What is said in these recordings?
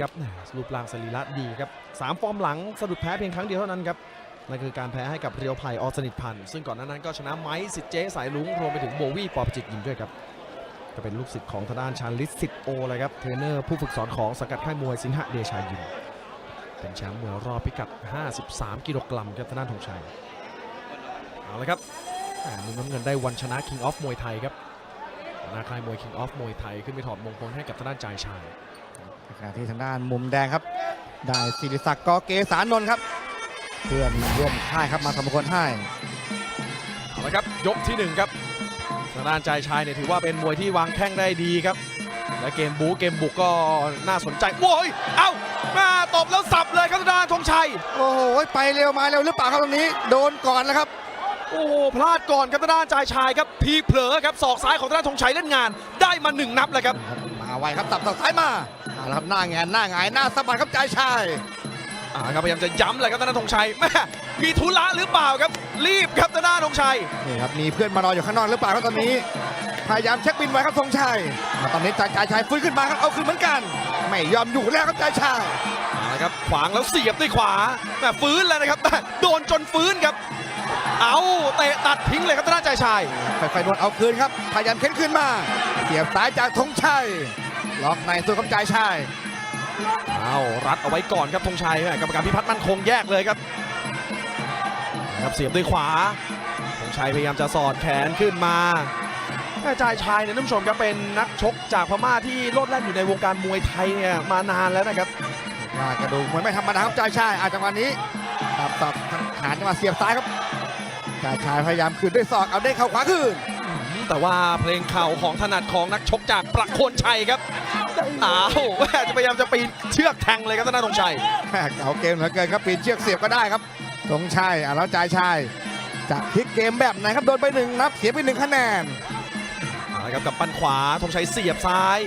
ครับรูปร่างสรีระดีครับสามฟอร์มหลังสะดุดแพ้เพียงครั้งเดียวเท่านั้นครับนั่นคือการแพ้ให้กับเรียวไผ่อสนิทพันธ์ซึ่งก่อนหน้านั้นก็ชนะไม้สิทธิ์เจสายลุงรวมไปถึงโบวี่ปอปจิตยิงด้วยครับก็เป็นลูกศิษย์ของทางด้านชาลิสสิทธิโอเลยครับเทรนเนอร์ผู้ฝึกสอนของสังกัดค่ายมวยสิงหะเดชายิมเป็นแชมป์มวยรอบพิกัด 53 กิโลกรัมครับทางด้านธงชัยเอาละครับมุมน้ำเงินได้วันชนะ King of มวยไทยครับหน้าค่ายมวย King of มวยไทยขึ้นไปถอดมงคลให้กับทางด้านจายชาย ขณะที่ทางด้านมุมแดงครับ ได้ศิริศักดิ์กอเกสานนท์ครับ เพื่อนร่วมค่ายครับมาทำมงคลให้เอาละครับยกที่หนึ่งครับทางด้านใจชายเนี่ยถือว่าเป็นมวยที่วางแข้งได้ดีครับ และเกมบู๊เกมบุกก็น่าสนใจโว้ยเอ้ามาตบแล้วสับเลยครับทางด้านธงชัย โอ้โหไปเร็วมาเร็วหรือเปล่าครับตรงนี้ โดนก่อนแล้วครับ โอ้โหพลาดก่อนครับทางด้านใจชายครับพีเผลอครับศอกซ้ายของทางด้านธงชัยเล่นงาน ได้มาหนึ่งนับเลยครับมาไวครับตับตับซ้ายมาเอาละ ครับหน้าแงนหน้าหงายหน้าสะบัดครับใจชายอ่าครับพยายามจะย้ำเลยครับทางด้านธงชัยแม่มีธุระหรือเปล่าครับ รีบครับทางด้านธงชัยนี่ครับมีเพื่อนมารออยู่ข้างนอกหรือเปล่าครับตอนนี้ พยายามเช็คบินไว้ครับธงชัยมาตอนนี้ใจใจชายฟื้นขึ้นมาครับเอาคืนเหมือนกัน ไม่ยอมอยู่แล้วครับใจชายเอาละครับขวางแล้วเสียบด้วยขวาแม่ฟื้นแล้วนะครับแม่โดนจนฟื้นครับ เอาเตะตัดทิ้งเลยครับทางด้านใจชายไฟไฟนวลเอาคืนครับพยายามเค้นคืนมาเสียบซ้ายจากธงชัย ล็อกในตัวกับใจชายเอารัดเอาไว้ก่อนครับธงชัยแม่กรรมการพิพัฒน์มั่นคงแยกเลยครับนะครับเสียบด้วยขวาธงชัยพยายามจะสอดแขนขึ้นมาแม่ใจชายเนี่ยท่านผู้ชมครับเป็นนักชกจากพม่าที่โลดแล่นอยู่ในวงการมวยไทยเนี่ยมานานแล้วนะครับว่ากระดูกมวยไม่ธรรมดาครับใจชายอาจังหวะนี้ตับตับหาจังหวะเสียบซ้ายครับใจชายพยายามคืนด้วยศอกเอาได้เข่าขวาคืน แต่ว่าเพลงเข่าของถนัดของนักชกจากประโคนชัยครับอ้าวแม่จะพยายามจะปีนเชือกแทงเลยครับท่านธงชัยแม่เก่าเกมเหลือเกินครับปีนเชือกเสียบก็ได้ครับธงชัยอะแล้วใจชายจะพลิกเกมแบบไหนครับโดนไปหนึ่งนับเสียไปหนึ่งคะแนนเอาละครับกับปั้นขวาธงชัยเสียบซ้าย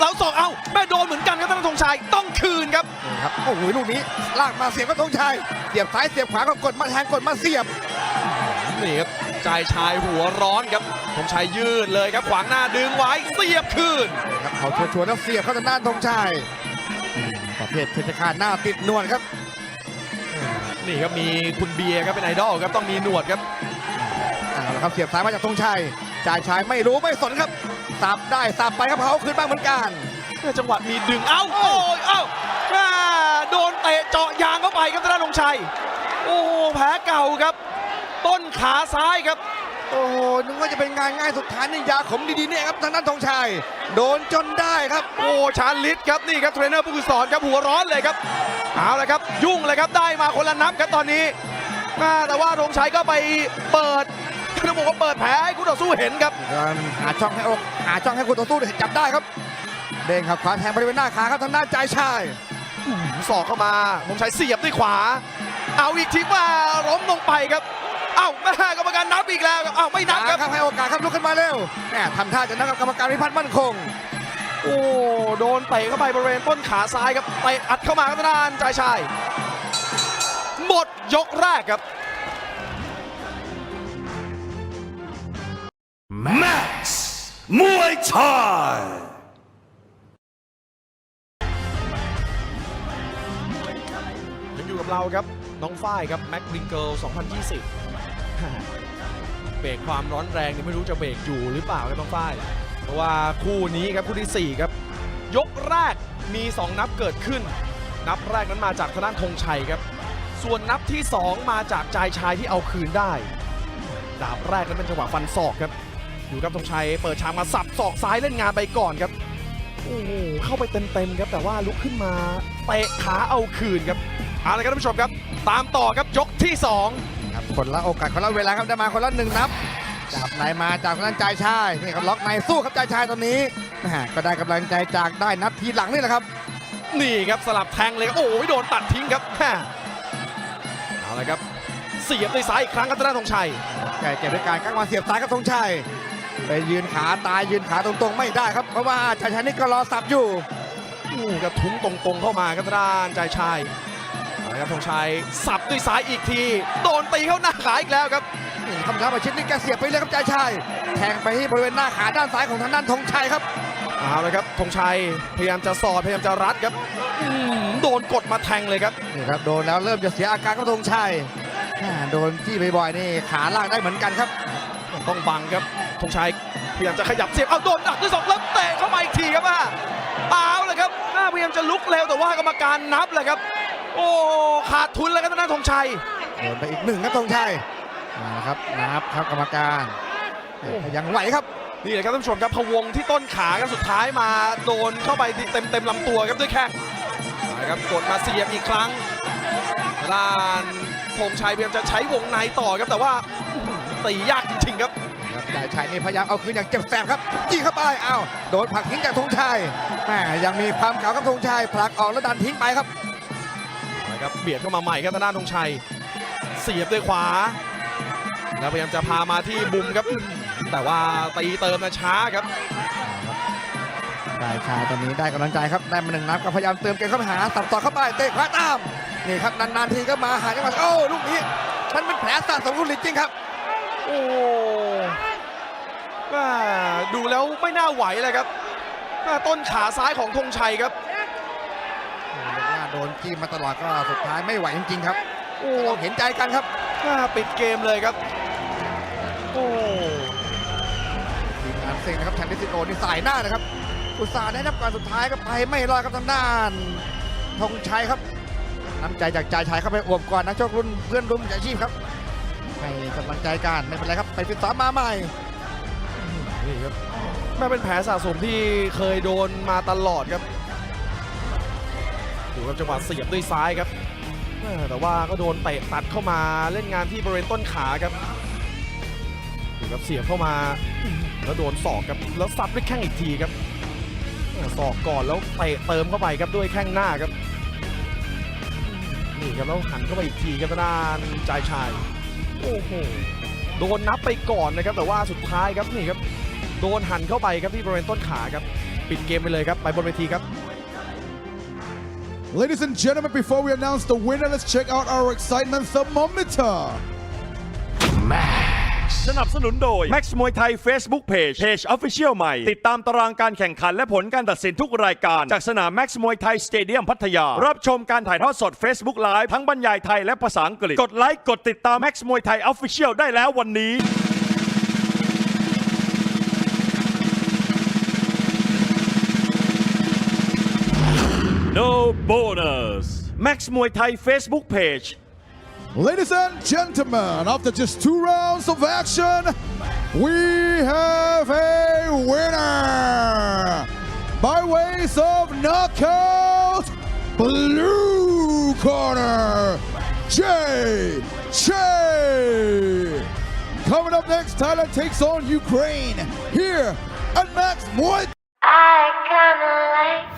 แล้วสองเอ้าแม่โดนเหมือนกันครับท่านธงชัยต้องคืนครับนี่ครับโอ้โหลูกนี้ลากมาเสียบก็ธงชัยเสียบซ้ายเสียบขวาก็กดมาแทงกดมาเสียบนี่ครับ ใจชายหัวร้อนครับธงชัยยืดเลยครับขวางหน้าดึงไว้เสียบคืนครับเขาชวนๆแล้วเสียบเข้าทางด้านธงชัยอืมประเภทเพชรฆาตหน้าติดนวลครับ นี่ครับมีคุณเบียร์ครับเป็นไอดอลครับต้องมีหนวดครับเอาละครับเสียบซ้ายมาจากธงชัยจ่ายชายไม่รู้ไม่สนครับสับได้สับไปครับเขาคืนบ้างเหมือนกันจังหวะมีดึงเอ้าโอ้ยเอ้าแม่โดนเตะเจาะยางเข้าไปครับท่านธงชัย โอ้โหแผลเก่าครับ ต้นขาซ้ายครับ โอ้โหนึกว่าจะเป็นงานง่ายสุดท้ายนี่ยาขมดีๆเนี่ยครับทางด้านธงชัยโดนจนได้ครับ โอ้ชาลิตครับนี่ครับเทรนเนอร์ผู้ฝึกสอนครับหัวร้อนเลยครับเอาละครับ ยุ่งเลยครับได้มาคนละนับครับตอนนี้อ่าแต่ว่าธงชัยก็ไปเปิดต้องบอกว่าเปิดแผลให้คู่ต่อสู้เห็นครับการหาช่องให้อกหาช่องให้คู่ต่อสู้จับได้ครับ เด้งครับขวาแทงบริเวณหน้าขาครับทางด้านจ่ายชายสอกเข้ามาธงชัยเสียบด้วยขวา เอาอีกทีว่าล้มลงไปครับ เอ้าแม่กรรมการนับอีกแล้วครับเอ้าไม่นับครับครับให้โอกาสครับลุกขึ้นมาเร็วแหมทำท่าจะนับกับกรรมการพิพัฒน์มั่นคง โอ้โดนเตะเข้าไปบริเวณต้นขาซ้ายครับเตะอัดเข้ามาครับทางด้านใจชายหมดยกแรกครับ Max Muay Thai ยังอยู่กับเราครับ น้องฝ้ายครับ แม็กบิงเกิล 2020 เบรกความร้อนแรงนี่ไม่รู้จะเบรกอยู่หรือเปล่าครับน้องฝ้ายเพราะว่าคู่นี้ครับคู่ที่ 4 ครับ ยกแรกมี 2 นับเกิดขึ้น นับแรกนั้นมาจากทางด้านธงชัยครับ ส่วนนับที่ 2 มาจากจายชายที่เอาคืนได้ ดาบแรกนั้นเป็นจังหวะฟันศอกครับ อยู่กับธงชัยเปิดฉากมาสับศอกซ้ายเล่นงานไปก่อนครับโอ้โหเข้าไปเต็มๆครับแต่ว่าลุกขึ้นมาเตะขาเอาคืนครับเอาละครับท่านผู้ชมครับ ตามต่อครับยกที่ 2 ครับคนละโอกาสคนละเวลาครับได้มาคนละหนึ่งนับจับในมาจากทางด้านจ่ายชายนี่ครับล็อกในสู้ครับจ่ายชายตอนนี้แหมก็ได้กำลังใจจากได้นับทีหลังนี่แหละครับ นี่ครับสลับแทงเลยครับโอ้ยโดนตัดทิ้งครับแม่เอาละครับเสียบด้วยซ้ายอีกครั้งครับธนาธงชัยแก่เก็บด้วยการกั้งมาเสียบซ้ายกับธงชัยไปยืนขาตายยืนขาตรงๆไม่ได้ครับเพราะว่าจ่ายชายนี่ก็รอสับอยู่อู้กระทุ้งตรงๆเข้ามาครับทางด้านใจชาย เอาละครับธงชัยสับด้วยซ้ายอีกที โดนตีเข้าหน้าขาอีกแล้วครับนี่คำท้าประชิดนี่แกเสียบไปเลยครับจ่ายชายแทงไปที่บริเวณหน้าขาด้านซ้ายของทางด้านธงชัยครับเอาเลยครับธงชัยพยายามจะสอดพยายามจะรัดครับอืมโดนกดมาแทงเลยครับนี่ครับโดนแล้วเริ่มจะเสียอาการครับธงชัยแม่โดนที่บ่อยๆนี่ขาล่างได้เหมือนกันครับ ต้องบังครับธงชัยพยายามจะขยับเสียบเอาโดนดักด้วยสองแล้วเตะเข้ามาอีกทีครับอะเอาเลยครับอ่าพยายามจะลุกเร็วแต่ว่ากรรมการนับเลยครับ โอ้ขาดทุนแล้วครับทางด้านธงชัย โดนไปอีกหนึ่งครับธงชัยมาแล้วครับนับครับกรรมการเอ้ยยังไหวครับ นี่แหละครับท่านผู้ชมครับพะวงที่ต้นขาครับสุดท้ายมาโดนเข้าไปเต็มเต็มๆลำตัวครับด้วยแข้งนะครับกดมาเสียบอีกครั้งด้านธงชัยพยายามจะใช้วงในต่อครับแต่ว่าอื้อหือตียากจริงๆครับ ครับจ่ายชัยนี่พยายามเอาคืนอย่างเจ็บแสบครับยิงเข้าไปอ้าวโดนผลักทิ้งจากธงชัยแม่ยังมีความเก่าครับธงชัยผลักออกแล้วดันทิ้งไปครับนะ ครับเบียดเข้ามาใหม่ครับทางด้านธงชัย เสียบด้วยขวา แล้วพยายามจะพามาที่บุมครับ แต่ว่าตีเติมนะช้าครับจ่ายชัยตอนนี้ได้กำลังใจครับได้มาหนึ่งนัดก็พยายามเติมเกมเข้าไปหาสับต่อเข้าไปเตะขวาตามนี่ครับนานๆทีก็มาหาจังหวะโอ้ลูกนี้มันเป็นแผลสะสมของลินจริงครับ โอ้ว่าดูแล้วไม่น่าไหวเลยครับว่าต้นขาซ้ายของธงชัยครับเรียกว่าโดนจี้มาตลอดก็สุดท้ายไม่ไหวจริงๆครับ โอ้ต้องเห็นใจกันครับว่าปิดเกมเลยครับ โอ้ทีมงานเซ็งนะครับชันดิสิโอนี่สายหน้านะครับ อุตส่าห์ได้นับก่อนสุดท้ายก็ไปไม่รอดครับทางด้านธงชัยครับน้ำใจจากจ่ายชัยเข้าไปอวมก่อนนักชกรุ่นเพื่อนรุ่นอาชีพครับให้กำลังใจกันไม่เป็นไรครับ ไปฟิตซ้อมมาใหม่นี่ครับแม่เป็นแผลสะสมที่เคยโดนมาตลอดครับ ดูครับจังหวะเสียบด้วยซ้ายครับ แต่ว่าก็โดนเตะตัดเข้ามาเล่นงานที่บริเวณต้นขาครับดูครับเสียบเข้ามาแล้วโดนศอกครับแล้วซัดด้วยแข้งอีกทีครับศอกก่อนแล้วเตะเติมเข้าไปครับด้วยแข้งหน้าครับนี่ครับแล้วหันเข้าไปอีกทีครับด้านจายชายโอ้โหโดนนับไปก่อนนะครับ แต่ว่าสุดท้ายครับนี่ครับโดนหันเข้าไปครับที่บริเวณต้นขาครับ ปิดเกมไปเลยครับไปบนเวทีครับ Ladies and gentlemen, before we announce the winner, let's check out our excitement thermometer. สนับสนุนโดย Max มวยไทย Facebook Page Page Official ใหม่ ติดตามตารางการแข่งขันและผลการตัดสินทุกรายการ จากสนาม Max มวยไทยสเตเดียมพัทยา รับชมการถ่ายทอดสด Facebook Live ทั้งบรรยายไทยและภาษาอังกฤษ กดไลค์ กดติดตาม Max มวยไทย Official ได้แล้ววันนี้ bonus Max Muay Thai Facebook page Ladies and gentlemen, after just two rounds of action, we have a winner by ways of knockout, blue corner, Jay Jay. Coming up next, Thailand takes on Ukraine here at Max Muay. I kinda like